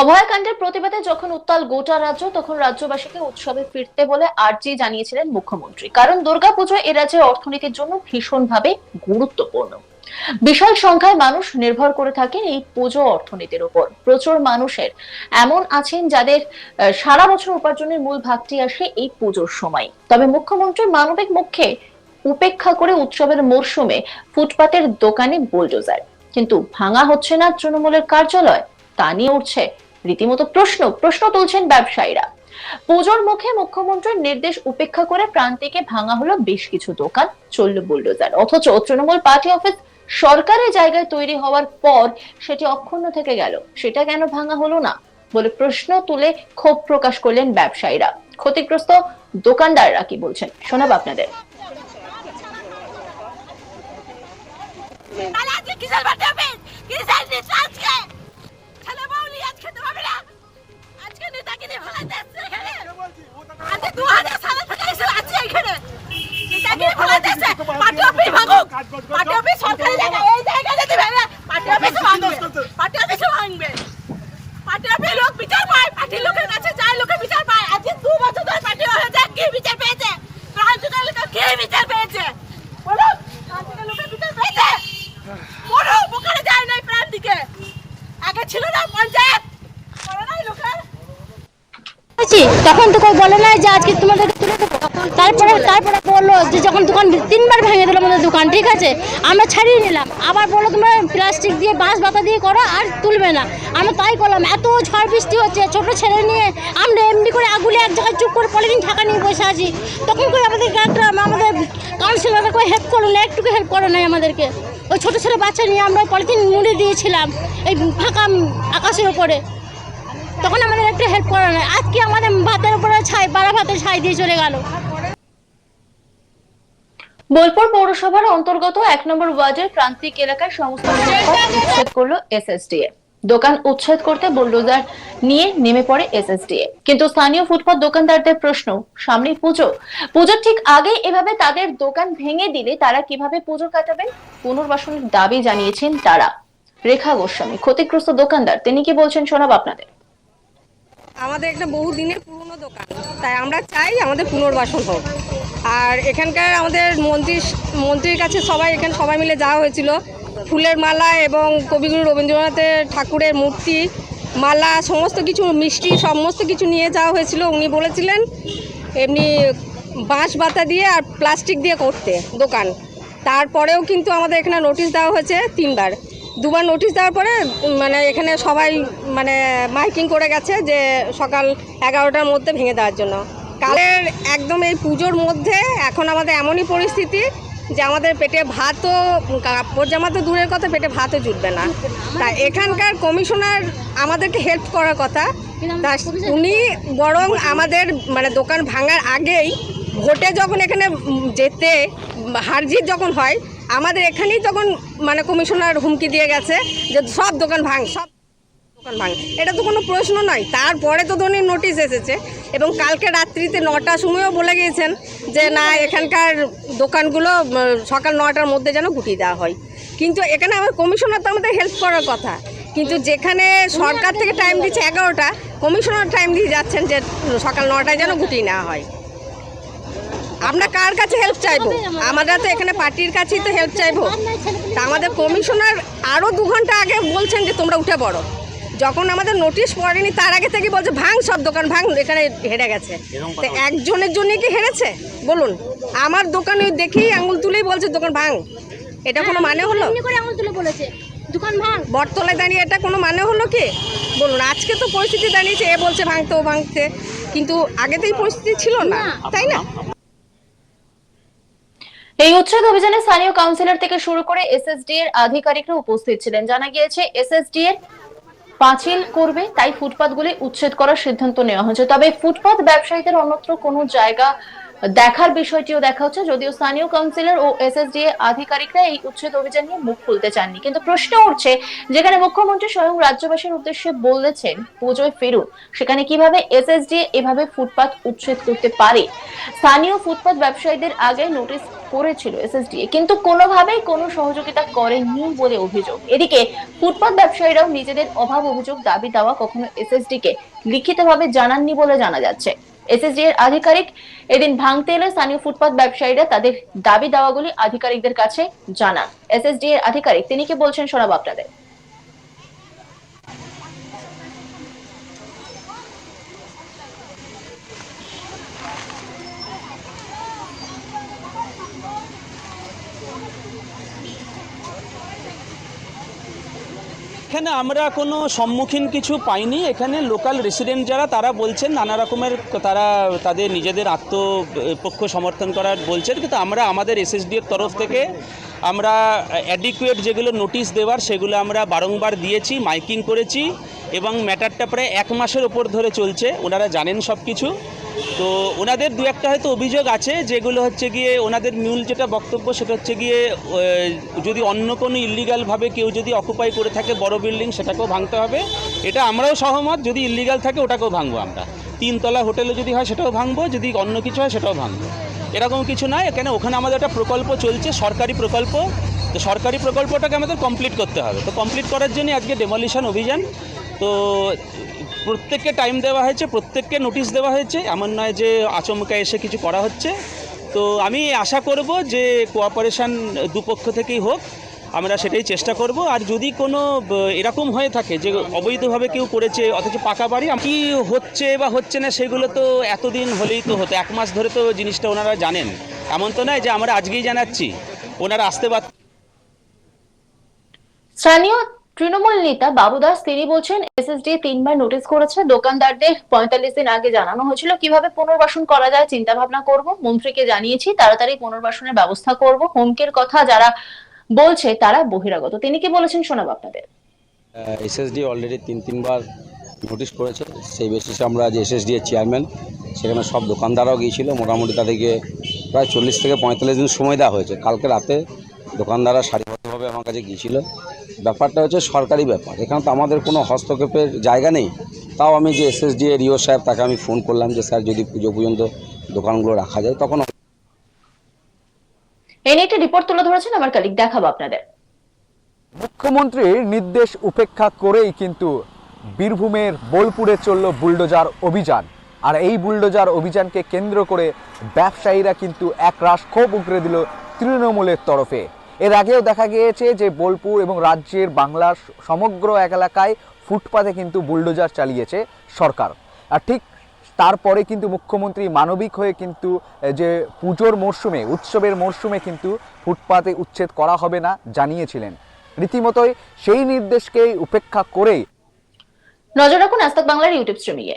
অভয়াকাণ্ডের প্রতিবাদে যখন উত্তাল গোটা রাজ্য, তখন রাজ্যবাসীকে উৎসবে ফিরতে বলে আর্জি জানিয়েছিলেন মুখ্যমন্ত্রী। কারণ দুর্গাপুজো এ রাজ্যের অর্থনীতির জন্য ভীষণভাবে গুরুত্বপূর্ণ। বিশাল সংখ্যায় মানুষ নির্ভর করে থাকেন এই পুজো অর্থনীতির উপর। প্রচুর মানুষের এমন আছেন যাদের সারা বছর উপার্জনের মূল ভাগটি আসে এই পুজোর সময়। তবে মুখ্যমন্ত্রীর মানবিক মুখে উপেক্ষা করে উৎসবের মরশুমে ফুটপাতের দোকানে বুলডোজার। কিন্তু ভাঙা হচ্ছে না তৃণমূলের কার্যালয়, তা নিয়ে উঠছে রীতিমতো প্রশ্ন প্রশ্ন তুলছেন ব্যবসায়ীরা। পুজোর মুখে মুখ্যমন্ত্রীর নির্দেশ উপেক্ষা করে প্রান্তিকে ভাঙা হলো বেশ কিছু দোকান, চলল বুলডোজার। অথচ তৃণমূল পার্টি অফিস সরকারের জায়গায় তৈরি হওয়ার পর সেটি অক্ষুণ্ণ থেকে গেল। সেটা কেন ভাঙা হলো না? বলে প্রশ্ন তুলে ক্ষোভ প্রকাশ করলেন ব্যবসায়ীরা। ক্ষতিগ্রস্ত দোকানদাররা কি বলছেন? শোনাব আপনাদের। পার্টি অফিস, সরকারি জায়গা, এই জায়গা যদি ভেঙে পার্টি অফিস ভাঙবে। পার্টি অফিস ভাঙবে। পার্টি অফিস লোক বিচার পায় পার্টির লোকের কাছে যায়, লোকে বিচার পায়। আজকে দু বছর ধরে পার্টি হয়েছে, কি বিচার পেয়েছে? প্রান্তিকের লোক কে বিচার পেয়েছে? বলুন প্রান্তিকের লোকের বিচার পেয়েছে? কোনো উপকারে যায় নাই প্রান্তিকে। আগে ছিল না পঞ্চায়েত হয়েছি তখন তো কেউ বলে নাই যে আজকে তোমাদের তুলে দেবো তারপরে তারপরে বলল যে যখন দোকান তিনবার ভেঙে দিল আমাদের দোকান, ঠিক আছে? আমরা ছাড়িয়ে নিলাম। আবার বলল, তোমরা প্লাস্টিক দিয়ে বাঁশ বাতা দিয়ে করো, আর তুলবে না। আমরা তাই করলাম। এত ঝড় বৃষ্টি হচ্ছে, ছোট ছেলে নিয়ে আমরা এমনি করে আগুলে এক জায়গায় চুপ করে পলিথিন ঢাকা নিয়ে বসে আছি। তখন করে আমাদের একটা আমাদের কাউন্সিলররা করে হেল্প করল না, একটুকু হেল্প করো নাই আমাদেরকে। ওই ছোটো ছোটো বাচ্চা নিয়ে আমরা পলিথিন মুড়ে দিয়েছিলাম, এই ফাঁকা আকাশের ওপরে। তখন আমাদের একটু হেল্প করা নয় আজকে আমাদের ভাতের উপরে ছাই, পাড়া ভাতের ছাই দিয়ে চলে গেল। বোলপুর পৌরসভার অন্তর্গত এক নম্বর ওয়ার্ডের প্রান্তিক এলাকার সমস্ত উচ্ছেদ করল এসএসডিএ দোকান উচ্ছেদ করতে বুলডোজার নিয়ে নেমে পড়ে এসএসডিএ কিন্তু স্থানীয় ফুটপাত দোকানদারদের প্রশ্ন, সামনে পুজো? পুজোর ঠিক আগে এভাবে তাদের দোকান ভেঙে দিলে তারা কীভাবে পুজো কাটাবেন? পুনর্বাসনের দাবি জানিয়েছেন তারা। রেখা গোস্বামী, ক্ষতিগ্রস্ত দোকানদার, তিনি কি বলছেন শোনাব আপনাদের? আমাদের একটা বহু দিনের পুরনো দোকান। তাই আমরা চাই আমাদের পুনর্বাসন হোক। আর এখানকার আমাদের মন্ত্রী, মন্ত্রীর কাছে সবাই, এখানে সবাই মিলে যাওয়া হয়েছিল। ফুলের মালা এবং কবিগুরু রবীন্দ্রনাথের ঠাকুরের মূর্তি, মালা, সমস্ত কিছু, মিষ্টি, সমস্ত কিছু নিয়ে যাওয়া হয়েছিল। উনি বলেছিলেন, এমনি বাঁশ বাতা দিয়ে আর প্লাস্টিক দিয়ে করতে দোকান। তারপরেও কিন্তু আমাদের এখানে নোটিশ দেওয়া হয়েছে তিনবার। দুবার নোটিশ দেওয়ার পরে মানে এখানে সবাই মানে মাইকিং করে গেছে যে সকাল এগারোটার মধ্যে ভেঙে দেওয়ার জন্য। কালের একদম এই পুজোর মধ্যে এখন আমাদের এমনই পরিস্থিতি যে আমাদের পেটে ভাতও, কাপড় জামা তো দূরের কথা, পেটে ভাতও জুটবে না। তা এখানকার কমিশনার আমাদেরকে হেল্প করার কথা। তা উনি বরং আমাদের মানে দোকান ভাঙার আগেই ভোটে যখন এখানে যেতে, হারজিত যখন হয় আমাদের এখানেই তখন মানে কমিশনার হুমকি দিয়ে গেছে যে সব দোকান ভাঙ, সব দোকান ভাঙ। এটা তো কোনো প্রশ্ন নয়। তারপরে তো ধরুন নোটিশ এসেছে এবং কালকে রাত্রিতে নটার সময়ও বলে গিয়েছেন যে, না, এখানকার দোকানগুলো সকাল নটার মধ্যে যেন গুটিয়ে দেওয়া হয়। কিন্তু এখানে আমার কমিশনার তো আমাদের হেল্প করার কথা। কিন্তু যেখানে সরকার থেকে টাইম দিচ্ছে এগারোটা, কমিশনার টাইম দিয়ে যাচ্ছেন যে, সকাল নটায় যেন গুটিয়ে নেওয়া হয়। আমরা কার কাছে হেল্প চাইব? আমরা তো এখানে পার্টির কাছেই তো হেল্প চাইব। তা আমাদের কমিশনার আরও দু ঘণ্টা আগে বলছেন যে তোমরা উঠে পড়ো। যখন আমাদের নোটিশ পড়েনি তার আগে থেকে বলছে ভাঙ সব দোকান ভাঙ এখানে হেরে গেছে। তো একজনের জন্য কি হেরেছে? বলুন। আমার দোকানে দেখি আঙুল তুলেই বলছে দোকান ভাঙ। এটা কোনো মানে হলো? এমনি করে আঙুল তুলে বলেছে দোকান ভাঙ। বটতলায় দাঁড়িয়ে এটা কোনো মানে হলো কি? বলুন আজকে তো পরিস্থিতি দাঁড়িয়েছে এ বলছে ভাঙতে ও ভাঙতে। কিন্তু আগে তো এই পরিস্থিতি ছিল না। তাই না? এই উচ্ছেদ অভিযানে স্থানীয় কাউন্সিলর থেকে শুরু করে এসএসডি এর আধিকারিকরা উপস্থিত ছিলেন। জানা গিয়েছে এসএসডি এর পাঁচিল করবে, তাই ফুটপাতগুলি উচ্ছেদ করার সিদ্ধান্ত নেওয়া হয়েছে। তবে ফুটপাত ব্যবসায়ীদের অন্যত্র কোনো জায়গা দেখার বিষয়টিও দেখা হচ্ছে, যদিও স্থানীয় কাউন্সিলর ও এসএসডি আধিকারিকরা এই উচ্ছেদ অভিযান নিয়ে মুখ খুলতে চাননি। কিন্তু প্রশ্ন উঠছে, যেখানে মুখ্যমন্ত্রী স্বয়ং রাজ্যবাসীর উদ্দেশ্যে বলেছেন, পুজোয় ফিরুন, সেখানে কীভাবে এসএসডি এভাবে ফুটপাত উচ্ছেদ করতে পারে? স্থানীয় ফুটপাত ব্যবসায়ীদের আগে নোটিশ করেছিল এসএসডিএ কিন্তু কোনোভাবেই কোনো সহযোগিতা করেনি বলে অভিযোগ। এদিকে ফুটপাত ব্যবসায়ীরাও নিজেদের অভাব অভিযোগ দাবি দেওয়া কখনো এসএসডি কে লিখিতভাবে জানাননি বলে জানা যাচ্ছে। এসএসডি এর আধিকারিক এদিন ভাঙতে এলে স্থানীয় ফুটপাত ব্যবসায়ীরা তাদের দাবি দেওয়াগুলি আধিকারিকদের কাছে জানান। এসএসডি এর আধিকারিক, তিনি কি বলছেন শোনাব আপনাদের? এখানে আমরা কোনো সম্মুখীন কিছু পাইনি। এখানে লোকাল রেসিডেন্ট যারা, তারা বলছেন নানা রকমের তারা তাদের নিজেদের আত্মপক্ষ সমর্থন করার বলছেন। কিন্তু আমরা আমাদের এসএসডি এর তরফ থেকে আমরা অ্যাডিকুয়েট যেগুলো নোটিশ দেওয়ার, সেগুলো আমরা বারংবার দিয়েছি, মাইকিং করেছি। এবং ম্যাটারটা প্রায় এক মাসের ওপর ধরে চলছে, ওনারা জানেন সব কিছু তো ওনাদের দু একটা হয়তো অভিযোগ আছে, যেগুলো হচ্ছে গিয়ে ওনাদের মূল যেটা বক্তব্য সেটা হচ্ছে গিয়ে যদি অন্য কোনো ইলিগালভাবে কেউ যদি অকুপাই করে থাকে বড় বিল্ডিং সেটাকেও ভাঙতে হবে। এটা আমরাও সহমত, যদি ইলিগাল থাকে ওটাকেও ভাঙবো আমরা। তিনতলা হোটেলে যদি হয় সেটাও ভাঙবো, যদি অন্য কিছু হয় সেটাও ভাঙবো। এরকম কিছু নয়, কেন ওখানে আমাদের একটা প্রকল্প চলছে, সরকারি প্রকল্প। তো সরকারি প্রকল্পটাকে আমাদের কমপ্লিট করতে হবে। তো কমপ্লিট করার জন্য আজকে ডেমলিশন অভিযান। তো, প্রত্যেককে টাইম দেওয়া হয়েছে, প্রত্যেককে নোটিশ দেওয়া হয়েছে, এমন নয় যে আচমকা এসে কিছু করা হচ্ছে। তো, আমি আশা করব যে কোঅপারেশন দুপক্ষ থেকেই হোক, আমরা সেটাই চেষ্টা করব। আর যদি কোনো এরকম হয়ে থাকে যে অবৈধভাবে কেউ করেছে, অথচ পাকা বাড়ি, কি হচ্ছে বা হচ্ছে না, সেগুলো তো এতদিন হলেই তো হতো, এক মাস ধরে তো জিনিসটা ওনারা জানেন। এমন তো নয় যে আমরা আজকেই জানাচ্ছি, ওনারা আসতে পার স্থানীয় তৃণমূল নেতা বাবু দাস তিনি বলছেন, এসএসডি তিনবার নোটিশ করেছে, দোকানদারদের পঁয়তাল্লিশ দিন আগে জানানো হয়েছিল। কীভাবে পুনর্বাসন করা যায় চিন্তা ভাবনা করব। মন্ত্রীকে জানিয়েছি, তাড়াতাড়ি পুনর্বাসনের ব্যবস্থা করব। হুমকির কথা যারা বলছে, তারা বহিরাগত। তিনি কি বলেছেন শোনাবো আপনাদের? এসএসডি অলরেডি তিন, তিনবার নোটিশ করেছে। সেই বেসিসে আমরা যে এসএসডি এর চেয়ারম্যান সেখানে সব দোকানদাররাও গিয়েছিল। মোটামুটি তাদেরকে প্রায় চল্লিশ থেকে পঁয়তাল্লিশ দিন সময় দেওয়া হয়েছে। কালকে রাতে দোকানদাররা সারিবদ্ধভাবে আমার কাছে গিয়েছিল। ব্যাপারটা হচ্ছে সরকারি ব্যাপার। এখানে তো আমাদের কোনো হস্তক্ষেপের জায়গা নেই। তাও আমি যে এসএসডি এর ইও সাহেব তাকে আমি ফোন করলাম যে স্যার যদি পুজো পর্যন্ত দোকানগুলো রাখা যায় তখন এই নিয়ে একটি রিপোর্ট তুলে ধরেছেন আমার কালিক দেখাবো আপনাদের। মুখ্যমন্ত্রীর নির্দেশ উপেক্ষা করেই কিন্তু বীরভূমের বোলপুরে চলল বুলডোজার অভিযান। আর এই বুলডোজার অভিযানকে কেন্দ্র করে ব্যবসায়ীরা কিন্তু একরাশ ক্ষোভ উগরে দিল তৃণমূলের তরফে। এর আগেও দেখা গিয়েছে যে বোলপুর এবং রাজ্যের বাংলার সমগ্র এক এলাকায় ফুটপাতে কিন্তু বুলডোজার চালিয়েছে সরকার। আর ঠিক তারপরে কিন্তু মুখ্যমন্ত্রী মানবিক হয়ে কিন্তু যে পুজোর মরশুমে, উৎসবের মরশুমে কিন্তু ফুটপাতে উচ্ছেদ করা হবে না জানিয়েছিলেন। রীতিমতোই সেই নির্দেশকেই উপেক্ষা করেই নজর রাখুন আস্তাক বাংলার ইউটিউব স্ট্রিমিংয়ে।